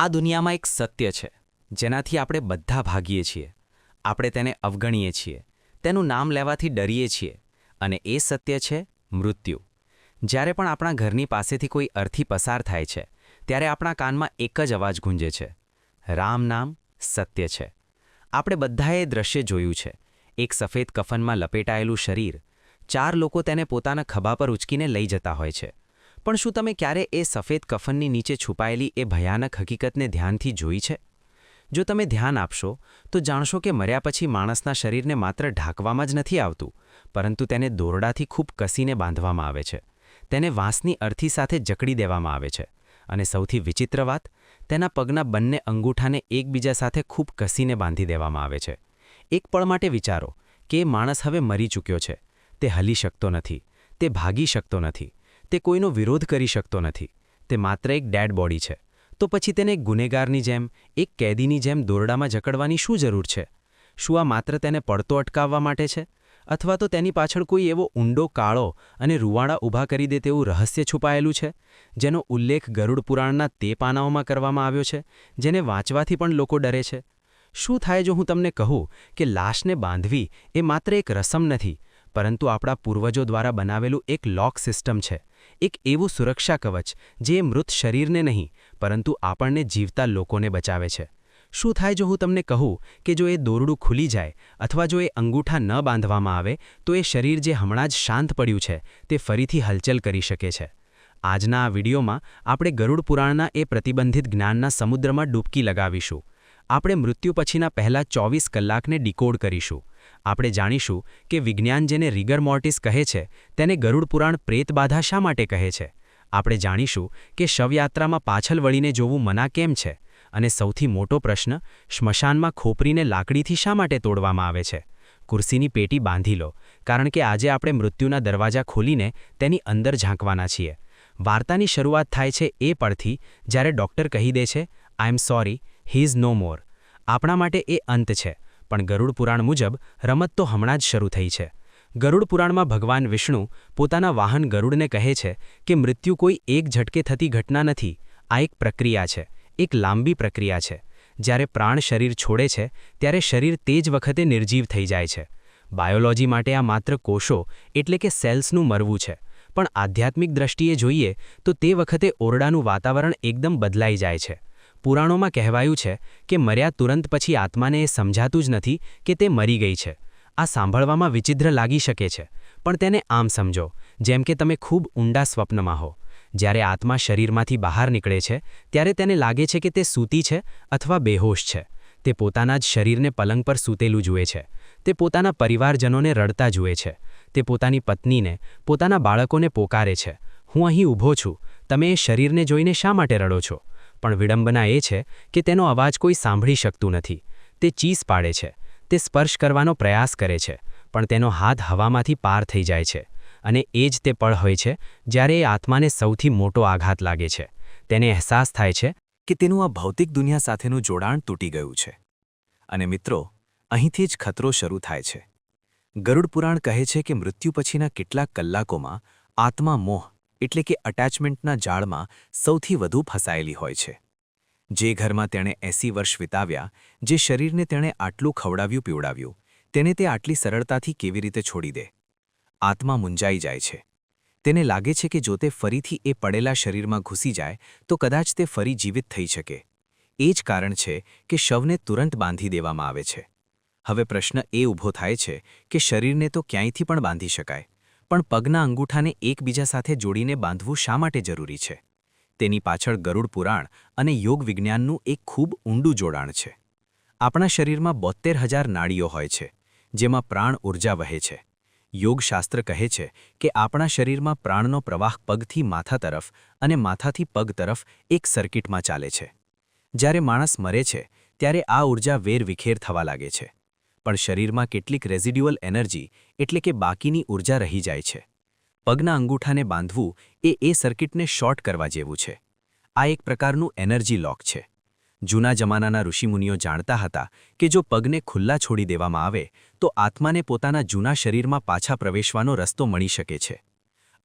આ દુનિયામાં એક સત્ય છે, જેનાથી આપણે બધા ભાગીએ છીએ. આપણે તેને અવગણીએ છીએ, તેનું નામ લેવાથી ડરીએ છીએ, અને એ સત્ય છે મૃત્યુ. જ્યારે પણ આપણા ઘરની પાસેથી કોઈ અર્થી પસાર થાય છે, ત્યારે આપણા કાનમાં એક જ અવાજ ગુંજે છે, રામ નામ સત્ય છે. આપણે બધાએ દ્રશ્ય જોયું છે, એક સફેદ કફનમાં લપેટાયેલું શરીર, ચાર લોકો તેને પોતાના ખભા પર ઉચકીને લઈ જતા હોય છે. પણ શું તમે ક્યારે એ સફેદ કફનની નીચે છુપાયેલી એ ભયાનક હકીકતને ધ્યાનથી જોઈ છે? જો તમે ધ્યાન આપશો, તો જાણશો કે મર્યા પછી માણસના શરીરને માત્ર ઢાંકવામાં જ નથી આવતું, પરંતુ તેને દોરડાથી ખૂબ કસીને બાંધવામાં આવે છે. તેને વાંસની અર્થી સાથે જકડી દેવામાં આવે છે. અને સૌથી વિચિત્ર વાત, તેના પગના બંને અંગૂઠાને એકબીજા સાથે ખૂબ કસીને બાંધી દેવામાં આવે છે. એક પળ માટે વિચારો, કે માણસ હવે મરી ચૂક્યો છે. તે હલી શકતો નથી. તે ભાગી શકતો નથી. તે કોઈનો વિરોધ કરી શકતો નથી. તે માત્ર એક ડેડ બોડી છે. તો પછી તેને એક ગુનેગારની જેમ, એક કેદીની જેમ દોરડામાં જકડવાની શું જરૂર છે? શું આ માત્ર તેને પડતો અટકાવવા માટે છે? અથવા તો તેની પાછળ કોઈ એવો ઊંડો, કાળો અને રૂવાડા ઊભા કરી દે તેવું રહસ્ય છુપાયેલું છે? જેનો ઉલ્લેખ ગરુડ પુરાણના તે પાનાઓમાં કરવામાં આવ્યો છે, જેને વાંચવાથી પણ લોકો ડરે છે? શું થાય જો હું તમને કહું કે લાશને બાંધવી એ માત્ર એક રસમ નથી, પરંતુ આપણા પૂર્વજો દ્વારા બનાવેલું એક લોક સિસ્ટમ છે? એક એવું સુરક્ષા કવચ જે મૃત શરીરને નહીં, પરંતુ આપણને જીવતા લોકોને બચાવે છે. શું થાય જો હું તમને કહું કે જો એ દોરડું ખુલી જાય અથવા જો એ અંગૂઠા ન બાંધવામાં આવે, તો એ શરીર જે હમણાં જ શાંત પડ્યું છે, તે ફરીથી હલચલ કરી શકે છે. આજના આ વિડીયોમાં આપણે ગરુડ પુરાણના એ પ્રતિબંધિત જ્ઞાનના સમુદ્રમાં ડૂબકી લગાવીશું. આપણે મૃત્યુ પછીના પહેલા ચોવીસ કલાકને ડીકોડ કરીશું. આપણે જાણીશું કે વિજ્ઞાન જેને રિગર મોર્ટિસ કહે છે, તેને ગરુડ પુરાણ પ્રેતબાધા શા માટે કહે છે? આપણે જાણીશું કે શવયાત્રામાં પાછળ વળીને જોવું મના કેમ છે? અને સૌથી મોટો પ્રશ્ન શ્મશાનમાં ખોપરીને લાકડીથી શા માટે તોડવામાં આવે છે? કુર્સીની પેટી બાંધી લો, કારણ કે આજે આપણે મૃત્યુના દરવાજા ખોલીને તેની અંદર ઝાંકવાના છીએ. વાર્તાની શરૂઆત થાય છે એ પરથી જ્યારે ડૉક્ટર કહી દે છે આઈ એમ સોરી હી ઇઝ નો મોર આપણા માટે એ અંત છે. પણ ગરુડ પુરાણ મુજબ રમત તો હમણાં જ શરૂ થઈ છે. ગરુડ પુરાણમાં ભગવાન વિષ્ણુ પોતાના વાહન ગરુડને કહે છે કે મૃત્યુ કોઈ એક ઝટકે થતી ઘટના નથી, આ એક પ્રક્રિયા છે, એક લાંબી પ્રક્રિયા છે. જ્યારે પ્રાણ શરીર છોડે છે, ત્યારે શરીર તે જ વખતે નિર્જીવ થઈ જાય છે. બાયોલોજી માટે આ માત્ર કોષો એટલે કે સેલ્સનું મરવું છે, પણ આધ્યાત્મિક દ્રષ્ટિએ જોઈએ તો તે વખતે ઓરડાનું વાતાવરણ એકદમ બદલાઈ જાય છે. પુરાણોમાં કહેવાયું છે કે મર્યા તુરંત પછી આત્માને એ સમજાતું જ નથી કે તે મરી ગઈ છે. આ સાંભળવામાં વિચિત્ર લાગી શકે છે, પણ તેને આમ સમજો, જેમ કે તમે ખૂબ ઊંડા સ્વપ્નમાં હો. જ્યારે આત્મા શરીરમાંથી બહાર નીકળે છે, ત્યારે તેને લાગે છે કે તે સૂતી છે અથવા બેહોશ છે. તે પોતાના જ શરીરને પલંગ પર સૂતેલું જુએ છે. તે પોતાના પરિવારજનોને રડતા જુએ છે. તે પોતાની પત્નીને, પોતાના બાળકોને પોકારે છે. હું અહીં ઊભો છું. તમે એ શરીરને જોઈને શા માટે રડો છો? પણ વિડંબના એ છે કે તેનો અવાજ કોઈ સાંભળી શકતું નથી. તે ચીસ પાડે છે. તે સ્પર્શ કરવાનો પ્રયાસ કરે છે, પણ તેનો હાથ હવામાંથી પાર થઈ જાય છે અને એ જ તે પળ હોય છે જ્યારે એ આત્માને સૌથી મોટો આઘાત લાગે છે. તેને અહેસાસ થાય છે કે તેનું આ ભૌતિક દુનિયા સાથેનું જોડાણ તૂટી ગયું છે. અને મિત્રો, અહીંથી જ ખતરો શરૂ થાય છે. ગરુડ પુરાણ કહે છે કે મૃત્યુ પછીના કેટલાક કલાકોમાં આત્મા મોહ એટલે કે અટેચમેન્ટના જાળમાં સૌથી વધુ ફસાયેલી હોય છે. જે ઘરમાં તેણે એસી વર્ષ વિતાવ્યા, જે શરીરને તેણે આટલું ખવડાવ્યું પીવડાવ્યું, તેને તે આટલી સરળતાથી કેવી રીતે છોડી દે? આત્મા મૂંઝાઈ જાય છે. તેને લાગે છે કે જો તે ફરીથી એ પડેલા શરીરમાં ઘૂસી જાય, તો કદાચ તે ફરી જીવિત થઈ શકે. એ જ કારણ છે કે શવને તુરંત બાંધી દેવામાં આવે છે. હવે પ્રશ્ન એ ઊભો થાય છે કે શરીરને તો ક્યાંયથી પણ બાંધી શકાય. પણ પગના અંગૂઠાને એકબીજા સાથે જોડીને બાંધવું શા માટે જરૂરી છે? તેની પાછળ ગરુડ પુરાણ અને યોગ વિજ્ઞાનનું એક ખૂબ ઊંડું જોડાણ છે. આપણા શરીરમાં બોત્તેર હજાર નાડીઓ હોય છે, જેમાં પ્રાણ ઊર્જા વહે છે. યોગશાસ્ત્ર કહે છે કે આપણા શરીરમાં પ્રાણનો પ્રવાહ પગથી માથા તરફ અને માથાથી પગ તરફ એક સર્કિટમાં ચાલે છે. જ્યારે માણસ મરે છે, ત્યારે આ ઊર્જા વેરવિખેર થવા લાગે છે. પણ શરીરમાં કેટલીક રેઝિડ્યુઅલ એનર્જી એટલે કે બાકીની ઊર્જા રહી જાય છે. પગના અંગૂઠાને બાંધવું એ એ સર્કિટને શોર્ટ કરવા જેવું છે. આ એક પ્રકારનું એનર્જી લોક છે. જૂના જમાનાના ઋષિમુનિઓ જાણતા હતા કે જો પગને ખુલ્લા છોડી દેવામાં આવે, તો આત્માને પોતાના જૂના શરીરમાં પાછા પ્રવેશવાનો રસ્તો મળી શકે છે.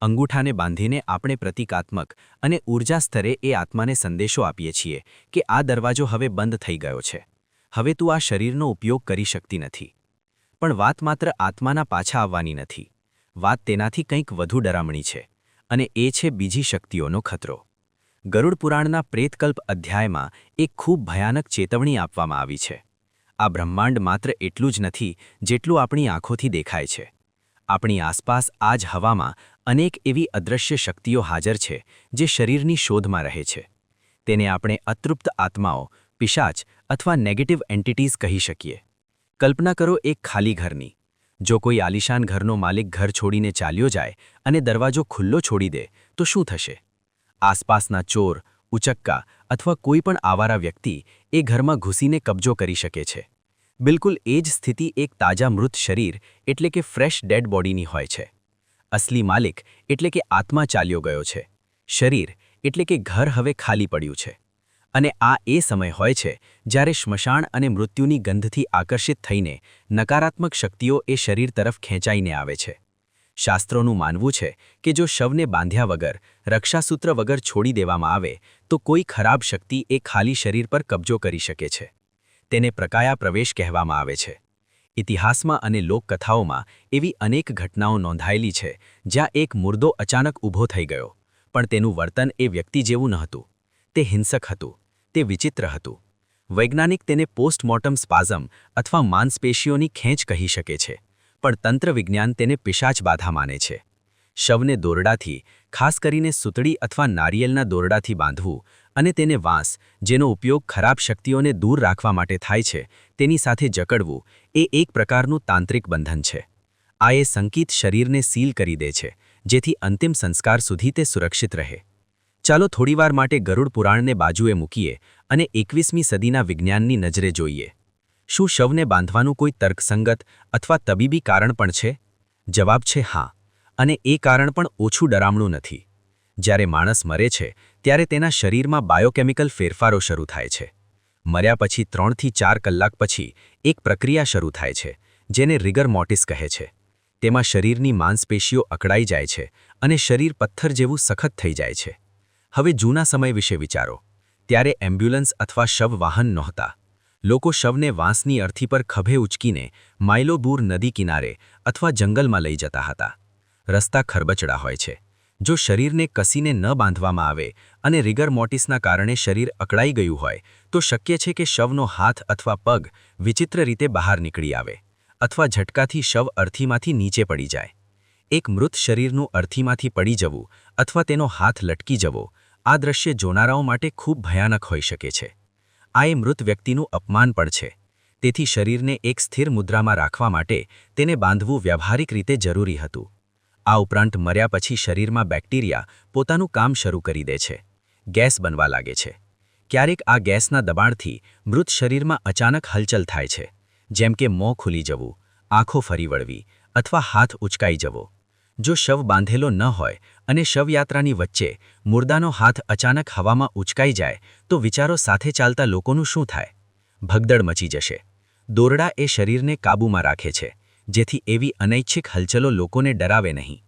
અંગૂઠાને બાંધીને આપણે પ્રતિકાત્મક અને ઊર્જા સ્તરે એ આત્માને સંદેશો આપીએ છીએ કે આ દરવાજો હવે બંધ થઈ ગયો છે. હવે તું આ શરીરનો ઉપયોગ કરી શકતી નથી. પણ વાત માત્ર આત્માના પાછા આવવાની નથી. વાત તેનાથી કંઈક વધુ ડરામણી છે અને એ છે બીજી શક્તિઓનો ખતરો. ગરુડ પુરાણના પ્રેતકલ્પ અધ્યાયમાં એક ખૂબ ભયાનક ચેતવણી આપવામાં આવી છે. આ બ્રહ્માંડ માત્ર એટલું જ નથી જેટલું આપણી આંખોથી દેખાય છે. આપણી આસપાસ આ જ હવામાં અનેક એવી અદૃશ્ય શક્તિઓ હાજર છે જે શરીરની શોધમાં રહે છે. તેને આપણે અતૃપ્ત આત્માઓ, પિશાચ અથવા નેગેટિવ એન્ટિટીઝ કહી શકીએ. કલ્પના કરો એક ખાલી ઘરની. જો કોઈ આલિશાન ઘરનો માલિક ઘર છોડીને ચાલ્યો જાય અને દરવાજો ખુલ્લો છોડી દે, તો શું થશે? આસપાસના ચોર, ઉચક્કા અથવા કોઈ પણ આવારા વ્યક્તિ એ ઘરમાં ઘૂસીને કબજો કરી શકે છે. બિલકુલ એ જ સ્થિતિ એક તાજા મૃત શરીર એટલે કે ફ્રેશ ડેડ બોડીની હોય છે. અસલી માલિક એટલે કે આત્મા ચાલ્યો ગયો છે. શરીર એટલે કે ઘર હવે ખાલી પડ્યું છે. અને આ એ સમય હોય છે જ્યારે શ્મશાન અને મૃત્યુની ગંધથી આકર્ષિત થઈને નકારાત્મક શક્તિઓ એ શરીર તરફ ખેંચાઈને આવે છે. શાસ્ત્રોનું માનવું છે કે જો શવને બાંધ્યા વગર, રક્ષાસૂત્ર વગર છોડી દેવામાં આવે, તો કોઈ ખરાબ શક્તિ એ ખાલી શરીર પર કબજો કરી શકે છે. તેને પ્રકાયા પ્રવેશ કહેવામાં આવે છે. ઇતિહાસમાં અને લોકકથાઓમાં એવી અનેક ઘટનાઓ નોંધાયેલી છે જ્યાં એક મુર્દો અચાનક ઊભો થઈ ગયો, પણ તેનું વર્તન એ વ્યક્તિ જેવું નહોતું તે હિંસક હતું. તે વિચિત્ર હતું. વૈજ્ઞાનિક તેને પોસ્ટમોર્ટમ સ્પાઝમ અથવા માંસપેશીઓની ખેંચ કહી શકે છે, પણ તંત્ર વિજ્ઞાન તેને પિશાચ બાધા માને છે. શવને દોરડાથી, ખાસ કરીને સૂતળી અથવા નારિયેલના દોરડાથી બાંધવું અને તેને વાંસ, જેનો ઉપયોગ ખરાબ શક્તિઓને દૂર રાખવા માટે થાય છે, તેની સાથે જકડવું એ એક પ્રકારનું તાંત્રિક બંધન છે. આ એ સંકિત શરીરને સીલ કરી દે છે, જેથી અંતિમ સંસ્કાર સુધી તે સુરક્ષિત રહે. ચાલો થોડીવાર માટે ગરુડ પુરાણને બાજુએ મૂકીએ અને એકવીસમી સદીના વિજ્ઞાનની નજરે જોઈએ. શું શવને બાંધવાનું કોઈ તર્કસંગત અથવા તબીબી કારણ પણ છે? જવાબ છે હા. અને એ કારણ પણ ઓછું ડરામણું નથી. જ્યારે માણસ મરે છે, ત્યારે તેના શરીરમાં બાયોકેમિકલ ફેરફારો શરૂ થાય છે. મર્યા પછી ત્રણથી ચાર કલાક પછી એક પ્રક્રિયા શરૂ થાય છે, જેને રિગર મોટિસ કહે છે. તેમાં શરીરની માંસપેશીઓ અકળાઈ જાય છે અને શરીર પથ્થર જેવું સખત થઈ જાય છે. હવે જૂના સમય વિશે વિચારો. ત્યારે એમ્બ્યુલન્સ અથવા શવ વાહન નહોતા. લોકો શવને વાંસની અર્થી પર ખભે ઉચકીને માઇલોબૂર નદી કિનારે અથવા જંગલમાં લઈ જતા હતા. રસ્તા ખરબચડા હોય છે. જો શરીરને કસીને ન બાંધવામાં આવે અને રિગર મોટિસના કારણે શરીર અકળાઈ ગયું હોય, તો શક્ય છે કે શવનો હાથ અથવા પગ વિચિત્ર રીતે બહાર નીકળી આવે અથવા ઝટકાથી શવ અર્થીમાંથી નીચે પડી જાય. એક મૃત શરીરનું અર્થીમાંથી પડી જવું અથવા તેનો હાથ લટકી જવો આ દ્રશ્ય જોનારાઓ માટે ખૂબ ભયાનક હોઈ શકે છે. આ એ મૃત વ્યક્તિનું અપમાન પણ છે. તેથી શરીરને એક સ્થિર મુદ્રામાં રાખવા માટે તેને બાંધવું વ્યવહારિક રીતે જરૂરી હતું. આ ઉપરાંત મર્યા પછી શરીરમાં બેક્ટેરિયા પોતાનું કામ શરૂ કરી દે છે. ગેસ બનવા લાગે છે. ક્યારેક આ ગેસના દબાણથી મૃત શરીરમાં અચાનક હલચલ થાય છે. જેમ કે મોં ખુલી જવું, આંખો ફરી વળવી અથવા હાથ ઉચકાઈ જવો. જો શવ બાંધેલો ન હોય અને શવયાત્રાની વચ્ચે મુર્દાનો હાથ અચાનક હવામાં ઉચકાઈ જાય તો વિચારો સાથે ચાલતા લોકોનું શું થાય? ભગદડ મચી જશે. દોરડા એ શરીરને કાબૂમાં રાખે છે, જેથી એવી અનૈચ્છિક હલચલો લોકોને ડરાવે નહીં.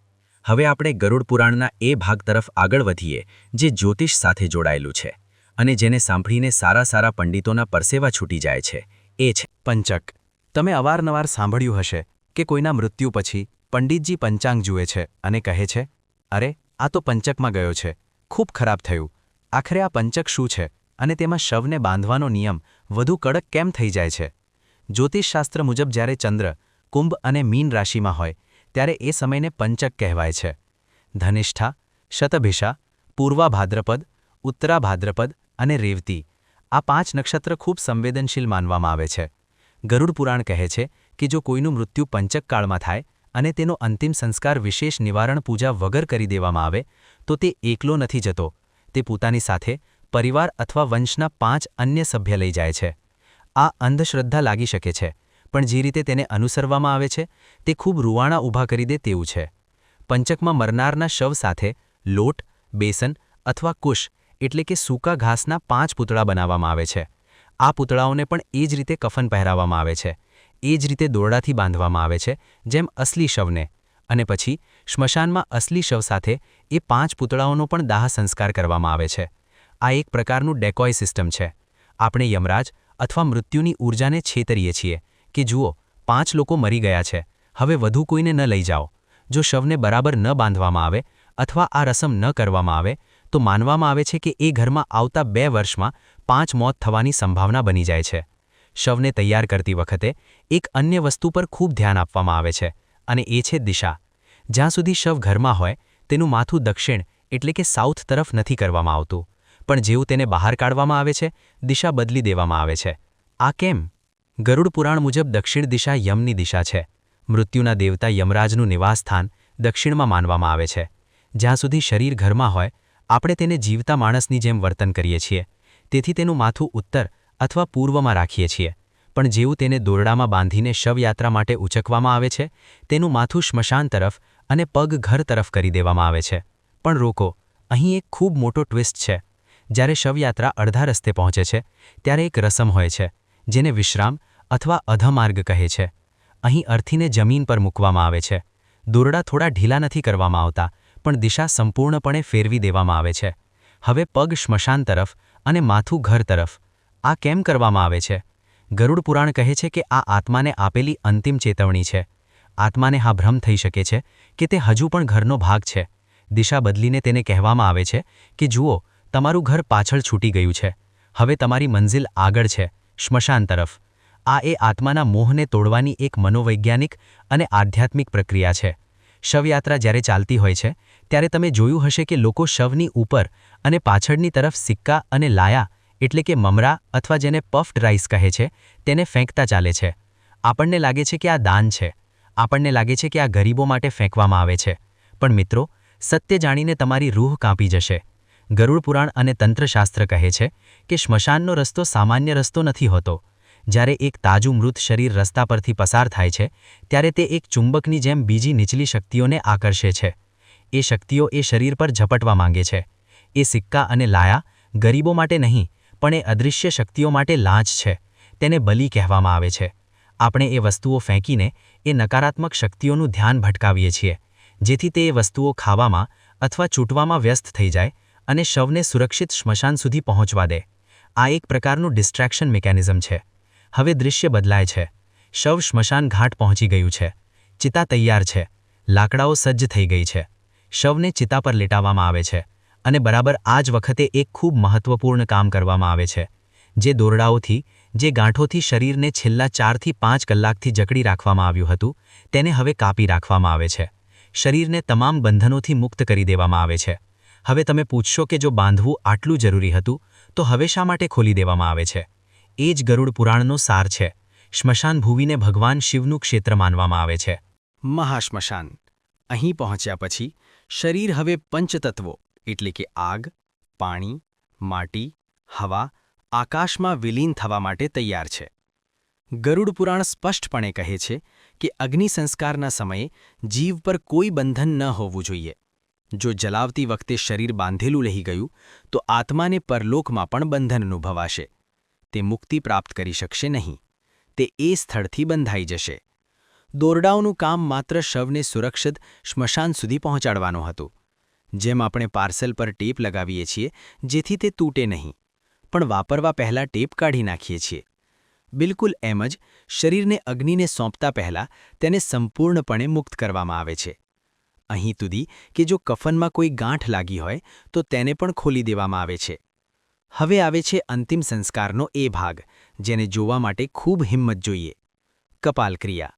હવે આપણે ગરુડ પુરાણના એ ભાગ તરફ આગળ વધીએ, જે જ્યોતિષ સાથે જોડાયેલું છે અને જેને સાંભળીને સારા સારા પંડિતોના પરસેવા છૂટી જાય છે. એ છે પંચક. તમે અવારનવાર સાંભળ્યું હશે કે કોઈના મૃત્યુ પછી પંડિતજી પંચાંગ જુએ છે અને કહે છે અરે, આ તો પંચકમાં ગયો છે. ખૂબ ખરાબ થયું. આખરે આ પંચક શું છે? અને તેમાં શવને બાંધવાનો નિયમ વધુ કડક કેમ થઈ જાય છે? જ્યોતિષશાસ્ત્ર મુજબ જ્યારે ચંદ્ર, કુંભ અને મીન રાશિમાં હોય, ત્યારે એ સમયને પંચક કહેવાય છે. ધનિષ્ઠા, શતભિષા, પૂર્વા ભાદ્રપદ, ઉત્તરા ભાદ્રપદ અને રેવતી આ પાંચ નક્ષત્ર ખૂબ સંવેદનશીલ માનવામાં આવે છે. ગરુડ પુરાણ કહે છે કે જો કોઈનું મૃત્યુ પંચકકાળમાં થાય અને તેનો અંતિમ સંસ્કાર વિશેષ નિવારણ પૂજા વગર કરી દેવામાં આવે, તો તે એકલો નથી જતો. તે પોતાની સાથે પરિવાર અથવા વંશના પાંચ અન્ય સભ્ય લઈ જાય છે. આ અંધશ્રદ્ધા લાગી શકે છે, પણ જે રીતે તેને અનુસરવામાં આવે છે, તે ખૂબ રૂવાણા ઊભા કરી દે તેવું છે. પંચકમાં મરનારના શવ સાથે લોટ, બેસન અથવા કુશ એટલે કે સૂકા ઘાસના પાંચ પૂતળા બનાવવામાં આવે છે. આ પૂતળાઓને પણ એ જ રીતે કફન પહેરાવવામાં આવે છે. એ જ રીતે દોરડાથી બાંધવામાં આવે છે, જેમ અસલી શવને. અને પછી શ્મશાનમાં અસલી શવ સાથે એ પાંચ પૂતળાઓનો પણ દાહ સંસ્કાર કરવામાં આવે છે. આ એક પ્રકારનું ડેકોય સિસ્ટમ છે. આપણે યમરાજ અથવા મૃત્યુની ઊર્જાને છેતરીએ છીએ કે જુઓ, પાંચ લોકો મરી ગયા છે. હવે વધુ કોઈને ન લઈ જાઓ. જો શવને બરાબર ન બાંધવામાં આવે અથવા આ રસમ ન કરવામાં આવે, તો માનવામાં આવે છે કે એ ઘરમાં આવતા બે વર્ષમાં પાંચ મોત થવાની સંભાવના બની જાય છે. શવને તૈયાર કરતી વખતે એક અન્ય વસ્તુ પર ખૂબ ધ્યાન આપવામાં આવે છે, અને એ છે દિશા. જ્યાં સુધી શવ ઘરમાં હોય, તેનું માથું દક્ષિણ, એટલે કે સાઉથ તરફ નથી કરવામાં આવતું. પણ જેવું તેને બહાર કાઢવામાં આવે છે, દિશા બદલી દેવામાં આવે છે. આ કેમ? ગરુડ પુરાણ મુજબ દક્ષિણ દિશા યમની દિશા છે. મૃત્યુના દેવતા યમરાજનું નિવાસસ્થાન દક્ષિણમાં માનવામાં આવે છે. જ્યાં સુધી શરીર ઘરમાં હોય, આપણે તેને જીવતા માણસની જેમ વર્તન કરીએ છીએ. તેથી તેનું માથું ઉત્તર અથવા પૂર્વમાં રાખીએ છીએ. પણ જેવું તેને દોરડામાં બાંધીને શવયાત્રા માટે ઉચકવામાં આવે છે, તેનું માથું શ્મશાન તરફ અને પગ ઘર તરફ કરી દેવામાં આવે છે. પણ રોકો, અહીં એક ખૂબ મોટો ટ્વિસ્ટ છે. જ્યારે શવયાત્રા અડધા રસ્તે પહોંચે છે, ત્યારે એક રસમ હોય છે, જેને વિશ્રામ અથવા અધમાર્ગ કહે છે. અહીં અર્થીને જમીન પર મૂકવામાં આવે છે. દોરડા થોડા ઢીલા નથી કરવામાં આવતા, પણ દિશા સંપૂર્ણપણે ફેરવી દેવામાં આવે છે. હવે પગ શ્મશાન તરફ અને માથું ઘર તરફ. આ કેમ કરવામાં આવે છે? ગરુડ પુરાણ કહે છે કે આ આત્માને આપેલી અંતિમ ચેતવણી છે. આત્માને હા ભ્રમ થઈ શકે છે કે તે હજુ પણ ઘરનો ભાગ છે. દિશા બદલીને તેને કહેવામાં આવે છે કે, જુઓ, તમારું ઘર પાછળ છૂટી ગયું છે. હવે તમારી મંઝિલ આગળ છે શ્મશાન તરફ. આ એ આત્માના મોહને તોડવાની એક મનોવૈજ્ઞાનિક અને આધ્યાત્મિક પ્રક્રિયા છે. શવયાત્રા જ્યારે ચાલતી હોય છે, ત્યારે તમે જોયું હશે કે લોકો શવની ઉપર અને પાછળની તરફ સિક્કા અને લાયા એટલે કે મમરા અથવા જેને પફ્ડ રાઈસ કહે છે, તેને ફેંકતા ચાલે છે. આપણને લાગે છે કે આ દાન છે. આપણને લાગે છે કે આ ગરીબો માટે ફેંકવામાં આવે છે. પણ મિત્રો, સત્ય જાણીને તમારી રૂહ કાપી જશે. ગરુડ પુરાણ અને તંત્રશાસ્ત્ર કહે છે કે શ્મશાનનો રસ્તો સામાન્ય રસ્તો નથી હોતો. જ્યારે એક તાજું મૃત શરીર રસ્તા પરથી પસાર થાય છે, ત્યારે તે એક ચુંબકની જેમ બીજી નીચલી શક્તિઓને આકર્ષે છે. એ શક્તિઓ એ શરીર પર ઝપટવા માંગે છે. એ સિક્કા અને લાયા ગરીબો માટે નહીં પણ એ અદૃશ્ય શક્તિઓ માટે લાંચ છે, તેને બલી કહેવામાં આવે છે. આપણે એ વસ્તુઓ ફેંકીને એ નકારાત્મક શક્તિઓનું ધ્યાન ભટકાવીએ છીએ, જેથી તે એ વસ્તુઓ ખાવામાં અથવા ચૂંટવામાં વ્યસ્ત થઈ જાય અને શવને સુરક્ષિત શ્મશાન સુધી પહોંચવા દે. આ એક પ્રકારનું ડિસ્ટ્રેક્શન મિકેનિઝમ છે. હવે દૃશ્ય બદલાય છે. શવ શ્મશાન ઘાટ પહોંચી ગયું છે. ચિતા તૈયાર છે. લાકડાઓ સજ્જ થઈ ગઈ છે. શવને ચિતા પર લેટાવવામાં આવે છે. અને બરાબર આ જ વખતે એક ખૂબ મહત્વપૂર્ણ કામ કરવામાં આવે છે, જે દોરડાઓથી, જે ગાંઠોથી શરીરને છેલ્લા ચારથી પાંચ કલાકથી જકડી રાખવામાં આવ્યું હતું, તેને હવે કાપી રાખવામાં આવે છે. શરીરને તમામ બંધનોથી મુક્ત કરી દેવામાં આવે છે. હવે તમે પૂછશો કે જો બાંધવું આટલું જરૂરી હતું, તો હવે શા માટે ખોલી દેવામાં આવે છે? એ જ ગરુડ પુરાણનો સાર છે. શ્મશાન ભૂવિને ભગવાન શિવનું ક્ષેત્ર માનવામાં આવે છે. મહાશ્મશાન. અહીં પહોંચ્યા પછી શરીર હવે પંચતત્વો એટલે કે આગ, પાણી, માટી, હવા, આકાશમાં વિલીન થવા માટે તૈયાર છે. ગરુડ પુરાણ સ્પષ્ટપણે કહે છે કે અગ્નિ સંસ્કારના સમયે જીવ પર કોઈ બંધન ન હોવું જોઈએ. જો જલાવતી વખતે શરીર બાંધેલું રહી ગયું, તો આત્માને પરલોકમાં પણ બંધન અનુભવાશે. તે મુક્તિ પ્રાપ્ત કરી શકશે નહીં. તે એ સ્થળથી બંધાઈ જશે. દોરડાઓનું કામ માત્ર શવને સુરક્ષિત શ્મશાન સુધી પહોંચાડવાનું હતું. જેમ આપણે પાર્સલ પર ટેપ લગાવીએ છીએ, જેથી તે તૂટે નહીં. પણ વાપરવા પહેલાં ટેપ કાઢી નાખીએ છીએ. બિલકુલ એમ જ શરીરને અગ્નિને સોંપતા પહેલાં તેને સંપૂર્ણપણે મુક્ત કરવામાં આવે છે. અહીં સુધી કે જો કફનમાં કોઈ ગાંઠ લાગી હોય, તો તેને પણ ખોલી દેવામાં આવે છે. હવે આવે છે અંતિમ સંસ્કારનો એ ભાગ, જેને જોવા માટે ખૂબ હિંમત જોઈએ. કપાલક્રિયા.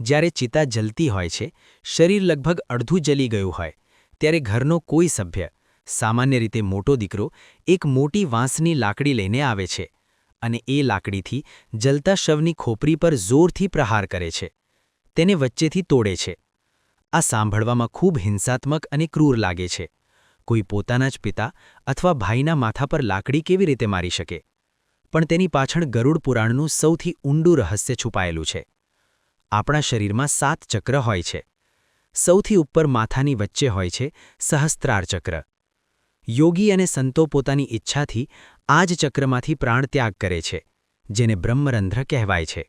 જ્યારે ચિતા જલતી હોય છે, શરીર લગભગ અડધું જલી ગયું હોય ત્યારે ઘરનો કોઈ સભ્ય, સામાન્ય રીતે મોટો દીકરો, એક મોટી વાંસની લાકડી લઈને આવે છે અને એ લાકડીથી જલતા શવની ખોપરી પર જોરથી પ્રહાર કરે છે. તેને વચ્ચેથી તોડે છે. આ સાંભળવામાં ખૂબ હિંસાત્મક અને ક્રૂર લાગે છે. કોઈ પોતાના જ પિતા અથવા ભાઈના માથા પર લાકડી કેવી રીતે મારી શકે? પણ તેની પાછળ ગરુડ પુરાણનું સૌથી ઊંડું રહસ્ય છુપાયેલું છે. આપણા શરીરમાં સાત ચક્ર હોય છે. સૌથી ઉપર માથાની વચ્ચે હોય છે સહસ્ત્રાર ચક્ર. યોગી અને સંતો પોતાની ઈચ્છાથી આ જ ચક્રમાંથી પ્રાણ ત્યાગ કરે છે, જેને બ્રહ્મરંધ્ર કહેવાય છે.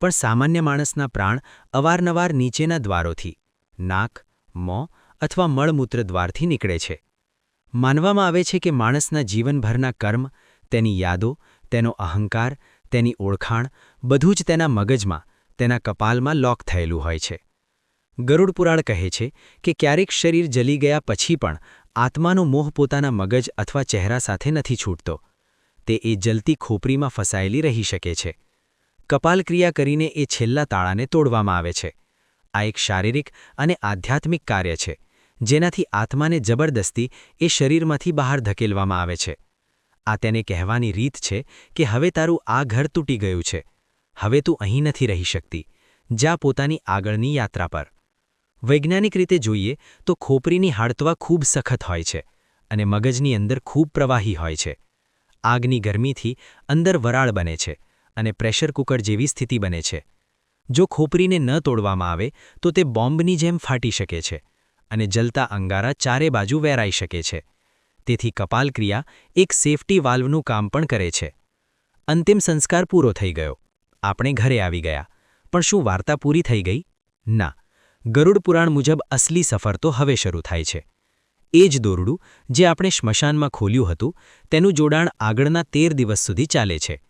પણ સામાન્ય માણસના પ્રાણ અવારનવાર નીચેના દ્વારોથી, નાક, મોં અથવા મળમૂત્ર દ્વારથી નીકળે છે. માનવામાં આવે છે કે માણસના જીવનભરના કર્મ, તેની યાદો, તેનો અહંકાર, તેની ઓળખાણ, બધું જ તેના મગજમાં, તેના કપાલમાં લોક થયેલું હોય છે. ગરુડ પુરાણ કહે છે કે ક્યારેક શરીર જલી ગયા પછી પણ આત્માનો મોહ પોતાના મગજ અથવા ચહેરા સાથે નથી છૂટતો. તે એ જલતી ખોપરીમાં ફસાયેલી રહી શકે છે. કપાલક્રિયા કરીને એ છેલ્લા તાળાને તોડવામાં આવે છે. આ એક શારીરિક અને આધ્યાત્મિક કાર્ય છે, જેનાથી આત્માને જબરદસ્તી એ શરીરમાંથી બહાર ધકેલવામાં આવે છે. આ તેને કહેવાની રીત છે કે હવે તારું આ ઘર તૂટી ગયું છે. હવે તું અહીં નથી રહી શકતી. જ્યાં પોતાની આગળની યાત્રા પર. વૈજ્ઞાનિક રીતે જોઈએ તો ખોપરીની હાડતવા ખૂબ સખત હોય છે અને મગજની અંદર ખૂબ પ્રવાહી હોય છે. આગની ગરમીથી અંદર વરાળ બને છે અને પ્રેશર કુકર જેવી સ્થિતિ બને છે. જો ખોપરીને ન તોડવામાં આવે તો તે બોમ્બની જેમ ફાટી શકે છે અને જલતા અંગારા ચારે બાજુ વેરાઈ શકે છે. તેથી કપાલક્રિયા એક સેફટી વાલ્વનું કામ પણ કરે છે. અંતિમ સંસ્કાર પૂરો થઈ ગયો. આપણે ઘરે આવી ગયા. પણ શું વાર્તા પૂરી થઈ ગઈ? ના. ગરુડ પુરાણ મુજબ અસલી સફર તો હવે શરૂ થાય છે. એ જ દોરડું જે આપણે શ્મશાનમાં ખોલ્યું હતું, તેનું જોડાણ આગળના તેર દિવસ સુધી ચાલે છે.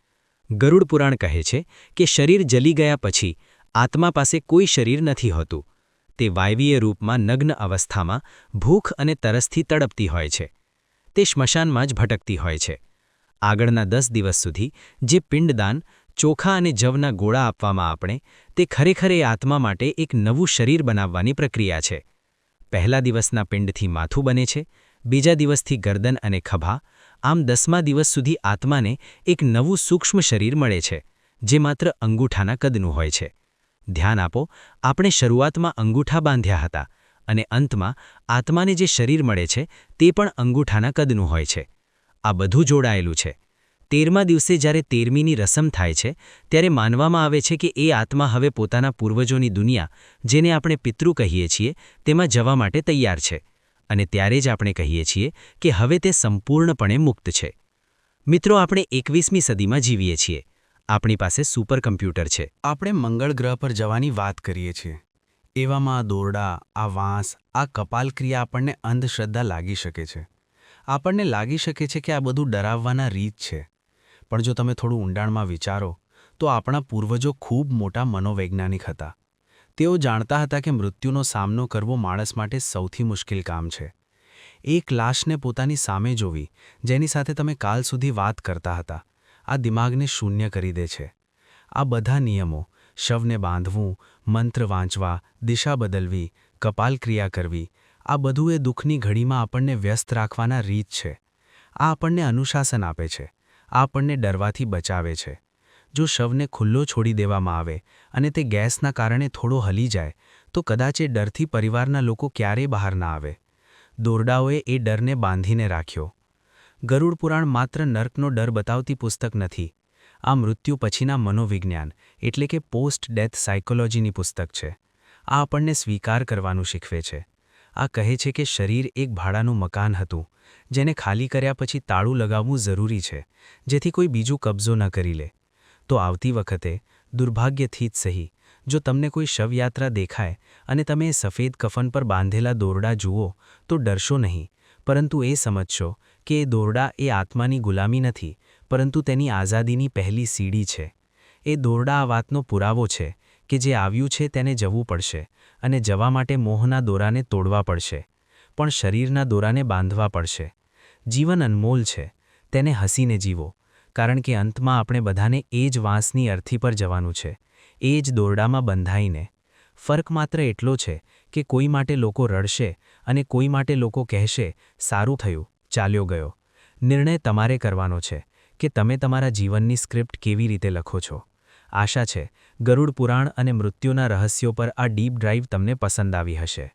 ગરુડ પુરાણ કહે છે કે શરીર જલી ગયા પછી આત્મા પાસે કોઈ શરીર નથી હોતું. તે વાયવીય રૂપમાં નગ્ન અવસ્થામાં ભૂખ અને તરસથી તડપતી હોય છે. તે શ્મશાનમાં જ ભટકતી હોય છે. આગળના દસ દિવસ સુધી જે પિંડદાન ચોખા અને જવના ગોળા આપવામાં આપણે તે ખરેખર એ આત્મા માટે એક નવું શરીર બનાવવાની પ્રક્રિયા છે. પહેલા દિવસના પિંડથી માથું બને છે, બીજા દિવસથી ગરદન અને ખભા, આમ દસમા દિવસ સુધી આત્માને એક નવું સૂક્ષ્મ શરીર મળે છે, જે માત્ર અંગૂઠાના કદનું હોય છે. ધ્યાન આપો, આપણે શરૂઆતમાં અંગૂઠા બાંધ્યા હતા અને અંતમાં આત્માને જે શરીર મળે છે તે પણ અંગૂઠાના કદનું હોય છે. આ બધું જોડાયેલું છે. તેરમા દિવસે જ્યારે તેરમીની રસમ થાય છે, ત્યારે માનવામાં આવે છે કે એ આત્મા હવે પોતાના પૂર્વજોની દુનિયા, જેને આપણે પિતૃ કહીએ છીએ, તેમાં જવા માટે તૈયાર છે. અને ત્યારે જ આપણે કહીએ છીએ કે હવે તે સંપૂર્ણપણે મુક્ત છે. મિત્રો, આપણે એકવીસમી સદીમાં જીવીએ છીએ. આપણી પાસે સુપર કમ્પ્યુટર છે. આપણે મંગળ ગ્રહ પર જવાની વાત કરીએ છીએ. એવામાં આ દોરડા, આ વાંસ, આ કપાલક્રિયા આપણને અંધશ્રદ્ધા લાગી શકે છે. આપણને લાગી શકે છે કે આ બધું ડરાવવાના રીત છે. પણ જો તમે થોડું ઊંડાણમાં વિચારો, તો આપણા પૂર્વજો ખૂબ મોટા મનોવૈજ્ઞાનિક હતા. તેઓ જાણતા હતા કે મૃત્યુનો સામનો કરવો માણસ માટે સૌથી મુશ્કેલ કામ છે. એક લાશને પોતાની સામે જોવી, જેની સાથે તમે કાલ સુધી વાત કરતા હતા, આ દિમાગને શૂન્ય કરી દે છે. આ બધા નિયમો, શવને બાંધવું, મંત્ર વાંચવા, દિશા બદલવી કપાલક્રિયા કરવી, આ બધું એ દુઃખની ઘડીમાં આપણને વ્યસ્ત રાખવાના રીત છે. આ આપણને અનુશાસન આપે છે. આપણને ડરવાથી બચાવે છે. જો શવને ખુલ્લો છોડી દેવામાં આવે અને તે ગેસના કારણે થોડો હલી જાય, તો કદાચ એ ડરથી પરિવારના લોકો ક્યારેય બહાર ના આવે. દોરડાઓએ એ ડરને બાંધીને રાખ્યો. ગરુડ પુરાણ માત્ર નર્કનો ડર બતાવતી પુસ્તક નથી. આ મૃત્યુ પછીના મનોવિજ્ઞાન, એટલે કે પોસ્ટ ડેથ સાયકોલોજીની પુસ્તક છે. આ આપણને સ્વીકાર કરવાનું શીખવે છે. આ કહે છે કે શરીર એક ભાડાનું મકાન હતું, જેને ખાલી કર્યા પછી તાળું લગાવવું જરૂરી છે, જેથી કોઈ બીજું કબજો ન કરી લે. તો આવતી વખતે દુર્ભાગ્યથી જ સહી, જો તમને કોઈ શવયાત્રા દેખાય અને તમે એ સફેદ કફન પર બાંધેલા દોરડા જુઓ, તો ડરશો નહીં, પરંતુ એ સમજશો કે એ દોરડા એ આત્માની ગુલામી નથી, પરંતુ તેની આઝાદીની પહેલી સીડી છે. એ દોરડા આ વાતનો પુરાવો છે કે જે આવ્યું છે તેને જવું પડશે અને જવા માટે મોહના દોરાને તોડવા પડશે, પણ શરીરના દોરાને બાંધવા પડશે. જીવન અનમોલ છે, તેને હસીને જીવો, કારણ કે અંતમાં આપણે બધાને એ જ વાંસની અર્થી પર જવાનું છે, એ જ દોરડામાં બંધાઈને. ફર્ક માત્ર એટલો છે કે કોઈ માટે લોકો રડશે અને કોઈ માટે લોકો કહેશે, સારું થયું, ચાલ્યો ગયો. નિર્ણય તમારે કરવાનો છે કે તમે તમારા જીવનની સ્ક્રિપ્ટ કેવી રીતે લખો છો. આશા છે ગરુડ પુરાણ અને મૃત્યુના રહસ્યો પર આ ડીપ ડ્રાઈવ તમને પસંદ આવી હશે.